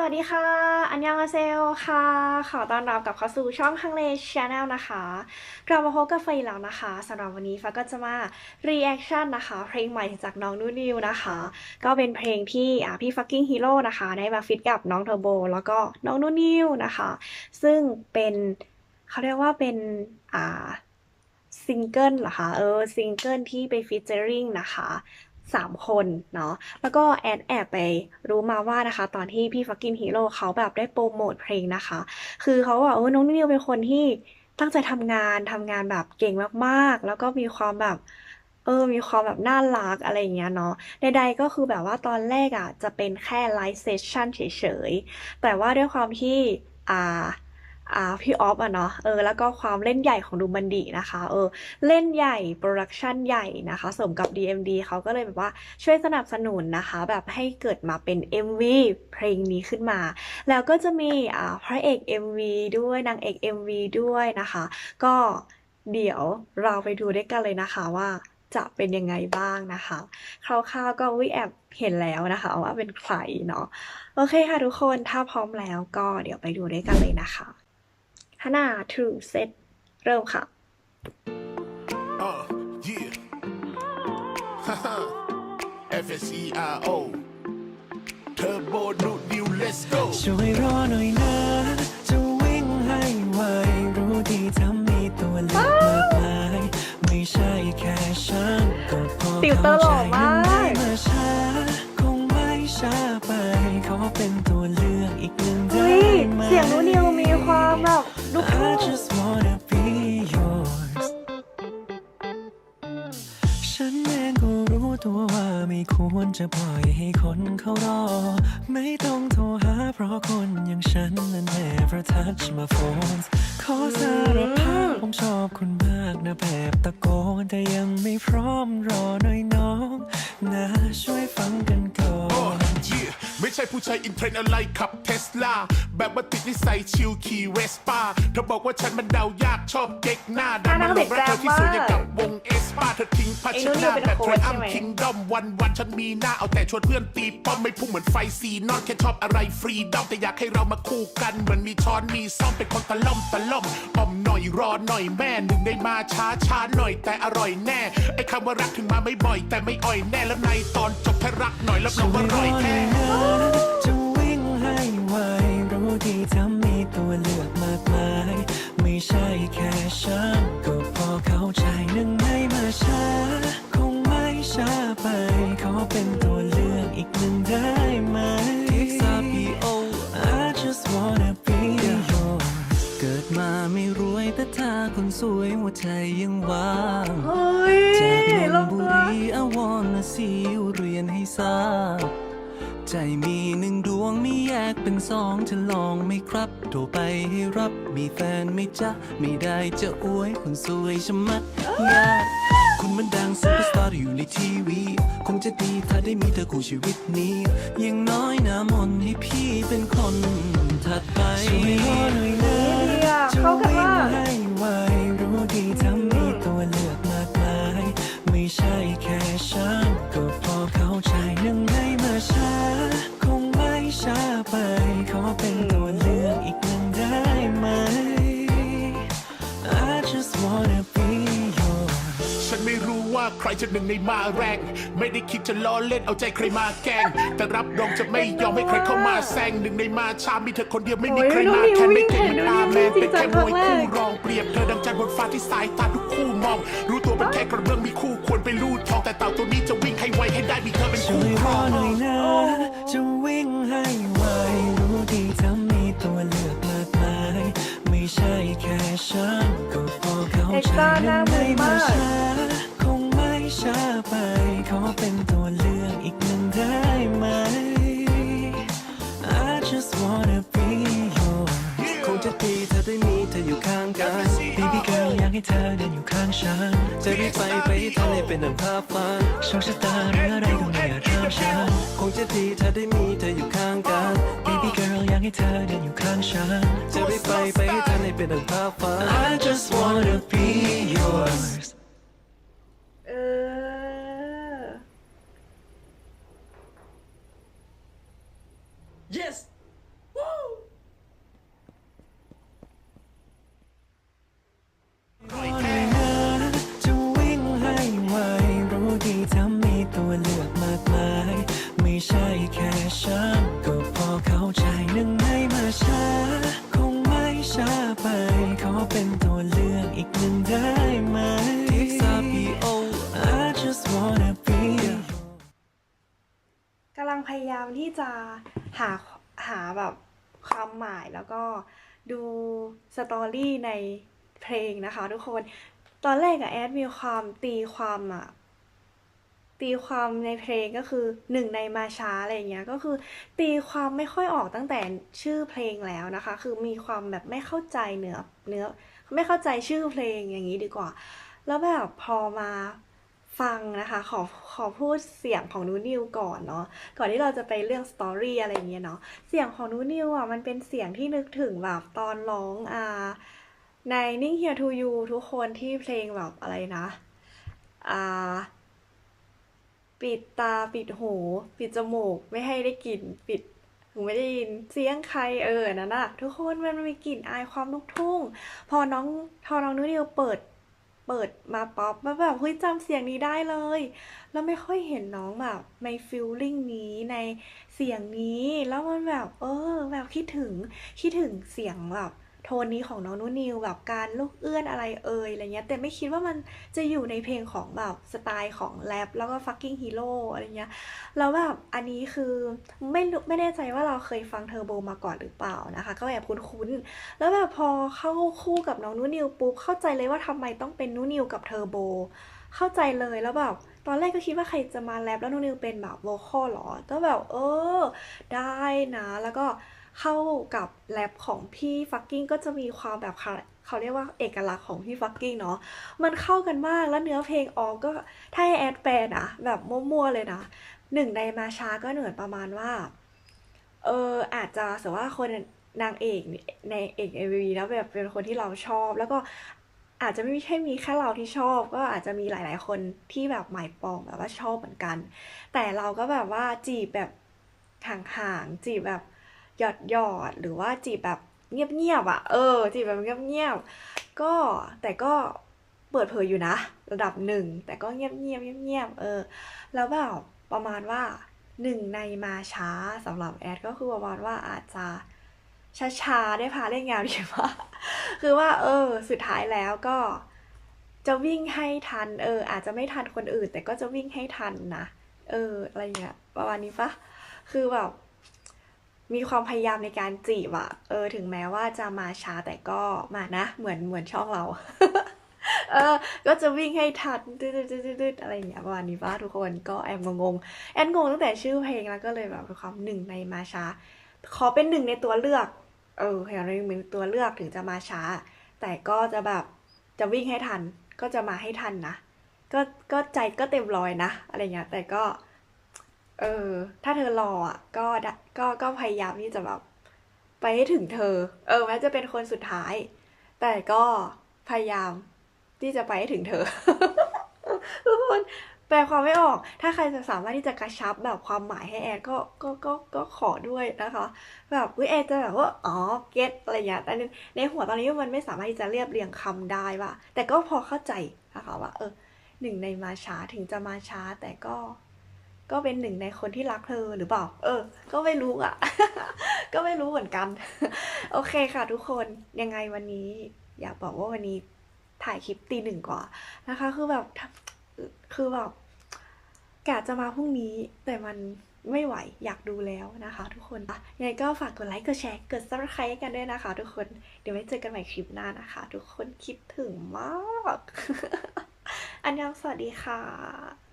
สวัสดีค่ะ อันยองอาเซโอค่ะ ขอต้อนรับกลับเข้าสู่ช่องฮังเลชแนลนะคะ กลับมาพบกับไฟอีแล้วนะคะสำหรับวันนี้ฟ้าก็จะมา reaction นะคะ เพลงใหม่จากน้องนูนิวนะคะ ก็เป็นเพลงที่อ่าพี่ fucking hero นะคะ ได้มาฟิตกับน้องเทอร์โบแล้วก็น้องนูนิวนะคะ ซึ่งเป็นเขาเรียกว่าเป็นอ่าซิงเกิลเหรอคะ เออ ซิงเกิลที่ไปฟีเจอริงนะคะ สามคนเนาะแล้วก็แอนแอบไปรู้มาว่านะคะ ตอนที่พี่ฟักกินฮีโร่เขาแบบได้โปรโมทเพลงนะคะ คือเขาบอกเออน้องนิวเป็นคนที่ตั้งใจทำงานทำงานแบบเก่งมากๆ แล้วก็มีความแบบเออ มีความแบบน่ารักอะไรอย่างเงี้ยเนาะ ใดๆก็คือแบบว่าตอนแรกอะจะเป็นแค่ไลฟ์เซสชั่นเฉยๆ แต่ว่าด้วยความที่ อ่า อ่าพี่ออฟอะเนาะเออแล้วก็ความเล่นใหญ่ของดูมันดีนะคะเออเล่นใหญ่โปรดักชันใหญ่นะคะสมกับ DMD เขาก็เลยแบบว่าช่วยสนับสนุนนะคะ แบบให้เกิดมาเป็น MV เพลงนี้ขึ้นมา แล้วก็จะมีอ่าพระเอก MV ด้วยนางเอก MV ด้วยนะคะ ก็เดี๋ยวเราไปดูด้วยกันเลยนะคะว่าจะเป็นยังไงบ้างนะคะ คร่าวๆก็วิแอบเห็นแล้วนะคะว่าเป็นใครเนาะ โอเคค่ะทุกคน ถ้าพร้อมแล้วก็เดี๋ยวไปดูด้วยกันเลยนะคะ ฮานา True Set เริ่มค่ะ Uh, yeah. F S E I O. Turbo new new, let's go. ช่วยรอหน่อยนะ จะวิ่งให้ไว รู้ที่ทำมีตัวเลือกมากมาย ไม่ใช่แค่ฉันก็พอติวเตอร์หล่อมากามแบบลูกทุ่ I ง just wanna be yours ฉันเองก็รู้ตัวว่าไม่ควรจะปล่อยให้คนเขารอ ไม่ต้องโทรหาเพราะคนอย่างฉันนั้น never touch my phone ขอสารภาพผมชอบคุณมากนะแบบตะโกน แต่ยังไม่พร้อมรอหน่อยน้อง นะช่วยฟังกัน ไม่ใช่ผู้ชายอินเทรนด์อะไรขับเทสลาแบบว่าติดนิสัยชิลขี่เวสป้าเธอบอกว่าฉันมันเดายากชอบเก๊กหน้าดันมันหลอกรักเธอที่สวยอย่างกับวง เอสป้าเธอทิ้งผ้าเช็ดหน้าแบบเทรนอัมคิงดอมวันวันๆฉันมีหน้าเอาแต่ชวนเพื่อนตีป้อมไม่พุ่งเหมือนไฟซีนอนแค่ชอบอะไรฟรีดอมแต่อยากให้เรามาคู่กันเหมือนมีช้อนมีซ่อมเป็นคนตะล่อมตะล่อมอมหน่อยรอหน่อยแม่หนึ่งในมาช้าช้าหน่อยแต่อร่อยแน่ไอ้คำว่ารักถึงมาไม่บ่อย แต่ไม่อ่อยแน่แล้วในตอนจบถ้ารักหน่อยแล้วเราว่าอร่อยแท้จะวิ่งให้ไวรู้ที่ทำมีตัวเลือกมากมาย ไม่ใช่แค่ฉันก็พอเข้าใจ หนึ่งในมาช้า คงไม่ช้าไป ขอเป็นตัวเลือกอีกหนึ่งได้ไหม XRPO I just wanna be yours เกิดมาไม่รวยแต่ถ้าคนสวยหัวใจยังว่างเฮ้ยจากนลนงบุตัวรีอวรณสีเรียนให้ทราบ ใจมีหนึ่งดวงไม่แยกเป็นสองจะลองไหม่ครับโทรไปให้รับมีแฟนไหม่จ๊ะ ไม่ได้จะอวยคนสวยชะมัดยากคุณมันดังซุปเปอร์สตาร์อยู่ในทีวี คงจะดีถ้าได้มีเธอคู่ชีวิตนี้อยังน้อยนะมนต์ให้พี่เป็นคนถัดไปช่วยรอหน่อยนะ ฉันไม่รู้ว่าใครจะหนึ่งในมาแรง ไม่ได้คิดจะล้อเล่นเอาใจใครมาแกล้ง แต่รับรองจะไม่ยอมให้ใครเข้ามาแซงหนึ่งในมาชามีเธอคนเดียวไม่มีใครมาแทนไม่เก่งไม่ตาแมนเป็นแค่มวยคู่รองเปรียบเธอดังจันทร์บนฟ้าที่สายตาทุกคู่มอง รู้ตัวเป็นแค่กระเบื้องมีคู่ควรไปลูดทองแต่เต่ ให้เธอเดินอยู่ข้างฉัน จะรีบไปไปให้ทะเลเป็นดังภาพฝันโชคชะตาหรืออะไรก็ไม่อาจห้ามฉัน คงจะดีถ้าได้มีเธออยู่ข้างกัน Baby girl อยากให้เธอเดินอยู่ข้างฉัน จะรีบไปไปให้ทะเลเป็นดังภาพฝัน I just wanna be yours หนึ่งได้ไหม TSPO I just wanna be กำลังพยายามที่จะหาหาแบบความหมายแล้วก็ดูสตอรี่ในเพลงนะคะทุกคน ตอนแรกอะแอดมีความตีความอะตีความในเพลงก็คือหนึ่งในมาช้าอะไรเงี้ยก็คือตีความไม่ค่อยออกตั้งแต่ชื่อเพลงแล้วนะคะ คือมีความแบบไม่เข้าใจเนื้อเนื้อ ไม่เข้าใจชื่อเพลงอย่างนี้ดีกว่า แล้วแบบพอมาฟังนะคะขอขอพูดเสียงของนูนิวก่อนเนาะก่อนที่เราจะไปเรื่องสตอรี่อะไรเงี้ยเนาะเสียงของนูนิวอะมันเป็นเสียงที่นึกถึงแบบตอนร้องอ่าในนิ่ง Here to You ทุกคนที่เพลงแบบอะไรนะอ่าปิดตาปิดหู ปิดจมูก ไม่ให้ได้กลิ่นปิดูไม่ได้ยินเสียงใครเออนั่นน่ะทุกคนมันมีกลิ่นอายความลูกทุ่ง พอน้องพอน้องนุนิวเปิดเปิดมาป๊อปมาแบบเฮ้ยจำเสียงนี้ได้เลย แล้วไม่ค่อยเห็นน้องแบบในฟิลลิ่งนี้ในเสียงนี้ แล้วมันแบบ เออ แบบคิดถึงคิดถึงเสียงแบบ โทนนี้ของน้องนุนิวแบบการลูกเอื้อนอะไรเอ่ยอะไรเงี้ยแต่ไม่คิดว่ามันจะอยู่ในเพลงของแบบสไตล์ของแรปแล้วก็ fucking hero อะไรเงี้ยแล้วแบบอันนี้คือไม่รู้ไม่แน่ใจว่าเราเคยฟังเทอร์โบมาก่อนหรือเปล่านะคะ ก็แบบคุ้นๆแล้วแบบพอเข้าคู่กับน้องนูนิวปุ๊บเข้าใจเลยว่าทำไมต้องเป็นนูนิวกับเทอร์โบเข้าใจเลยแล้วแบบตอนแรกก็คิดว่าใครจะมาแรปแล้วนูนิวเป็นแบบโวคอลหรอก็แบบเออได้นะแล้วก็ เข้ากับแรปของพี่ฟักกิ้งก็จะมีความแบบเขาเขาเรียกว่าเอกลักษณ์ของพี่ฟักกิ้งเนาะมันเข้ากันมากแล้วเนื้อเพลงออกก็ถ้าให้แอดแปลนะแบบมั่วๆเลยนะหนึ่งในมาชาก็เหนือนประมาณว่าเอออาจจะสติว่าคนนางเอกในเอกเอวีแล้วแบบเป็นคนที่เราชอบ แล้วก็อาจจะไม่ใช่มีแค่เราที่ชอบ ก็อาจจะมีหลาย ๆ คนที่แบบหมายปองแบบว่าชอบเหมือนกัน แต่เราก็แบบว่าจีบแบบห่างๆจีบแบบ หยอดหยอดหรือว่าจีบแบบเงียบๆอะ เออ จีบแบบเงียบๆก็แต่ก็เปิดเผยอยู่นะ ระดับหนึ่ง แต่ก็เงียบๆเงียบๆเออ แล้วแบบประมาณว่าหนึ่งในมาช้าสำหรับแอดก็คือประมาณว่าอาจจะช้าๆได้พาเล่นงานดีว่าคือว่า เออ สุดท้ายแล้วก็ จะวิ่งให้ทัน เออ อาจจะไม่ทันคนอื่น แต่ก็จะวิ่งให้ทันนะเออ อะไรเงี้ยประมาณนี้ปะคือแบบ มีความพยายามในการจีบอะเออถึงแม้ว่าจะมาช้าแต่ก็มานะ เหมือนเหมือนช่องเรา เออ ก็จะวิ่งให้ทันดืดๆๆๆอะไรอย่างเงี้ยประมาณนี้ป่ะทุกคนก็แอบงงแอนงงตั้งแต่ชื่อเพลงแล้วก็เลยแบบความหนึ่งในมาช้า ขอเป็นหนึ่งในตัวเลือก เอออย่างน้อยเป็นตัวเลือกถึงจะมาช้า แต่ก็จะแบบจะวิ่งให้ทัน ก็จะมาให้ทันนะก็ก็ใจก็เต็มร้อยนะอะไรเงี้ยแต่ก็ เออ ถ้าเธอรออะ ก็ได้ก็ก็พยายามที่จะแบบไปให้ถึงเธอ เออแม้จะเป็นคนสุดท้าย แต่ก็พยายามที่จะไปให้ถึงเธอทุกคนแปลความไม่ออก ถ้าใครจะสามารถที่จะกระชับแบบความหมายให้แอนก็ก็ก็ก็ขอด้วยนะคะ แบบวิแอนจะแบบว่าอ๋อเก็ตอะไรอย่างเงี้ยแต่ในในหัวตอนนี้มันไม่สามารถที่จะเรียบเรียงคำได้ว่าแต่ก็พอเข้าใจนะคะว่าเออหนึ่งในมาช้าถึงจะมาช้าแต่ก็ ก็เป็นหนึ่งในคนที่รักเธอหรือเปล่า เออ ก็ไม่รู้อะ ก็ไม่รู้เหมือนกัน โอเคค่ะทุกคน ยังไงวันนี้ อยากบอกว่าวันนี้ถ่ายคลิปตีหนึ่งกว่านะคะ คือแบบ คือแบบกะจะมาพรุ่งนี้ แต่มันไม่ไหว อยากดูแล้วนะคะ ทุกคนอะยังไงก็ฝากกดไลค์ กดแชร์ กด subscribe กันด้วยนะคะ ทุกคน เดี๋ยวไว้เจอกันใหม่คลิปหน้านะคะ ทุกคนคิดถึงมาก อันยองสวัสดีค่ะ